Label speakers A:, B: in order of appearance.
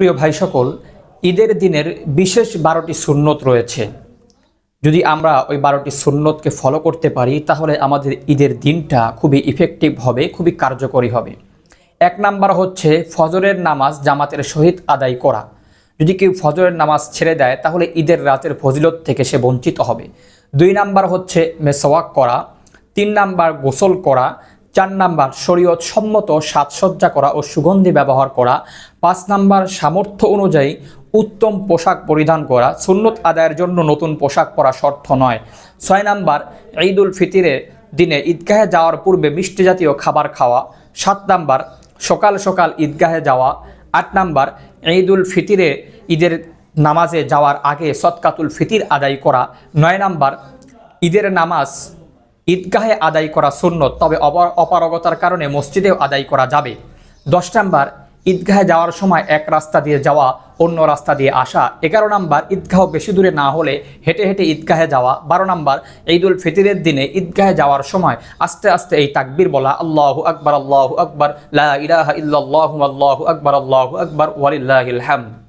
A: প্রিয় ভাই সকল ঈদের দিনের বিশেষ বারোটি সুন্নত রয়েছে। যদি আমরা ওই বারোটি সুন্নতকে ফলো করতে পারি, তাহলে আমাদের ঈদের দিনটা খুবই ইফেক্টিভ হবে, খুবই কার্যকরী হবে। এক নাম্বার হচ্ছে ফজরের নামাজ জামাতের সহিত আদায় করা। যদি কেউ ফজরের নামাজ ছেড়ে দেয়, তাহলে ঈদের রাতের ফজিলত থেকে সে বঞ্চিত হবে। দুই নাম্বার হচ্ছে মেসওয়াক করা। তিন নাম্বার গোসল করা। চার নাম্বার শরীয়ত সম্মত সাজসজ্জা করা ও সুগন্ধি ব্যবহার করা। পাঁচ নাম্বার সামর্থ্য অনুযায়ী উত্তম পোশাক পরিধান করা। সুন্নত আদায়ের জন্য নতুন পোশাক পরা শর্ত নয়। ছয় নাম্বার ঈদ উল ফিতিরের দিনে ঈদগাহে যাওয়ার পূর্বে মিষ্টি জাতীয় খাবার খাওয়া। সাত নাম্বার সকাল সকাল ঈদগাহে যাওয়া। আট নাম্বার ঈদ উল ফিতিরে ঈদের নামাজে যাওয়ার আগে সৎকাতুল ফিতির আদায় করা। নয় নাম্বার ঈদের নামাজ ঈদগাহে আদায় করা সুন্নত, তবে অপা- অপারগতার কারণে মসজিদেও আদায় করা যাবে। দশ নাম্বার, ঈদগাহে যাওয়ার সময় এক রাস্তা দিয়ে যাওয়া, অন্য রাস্তা দিয়ে আসা। এগারো নাম্বার, ঈদগাহ বেশি দূরে না হলে হেঁটে হেঁটে ঈদগাহে যাওয়া। বারো নাম্বার, ঈদুল ফিতিরের দিনে ঈদগাহে যাওয়ার সময় আস্তে আস্তে এই তাকবির বলা, আল্লাহু আকবার, আল্লাহু আকবর, লা ইলাহা ইল্লাল্লাহু আল্লাহু আকবার আল্লাহু আকবার, ওয়ালিল্লাহিল হামদ।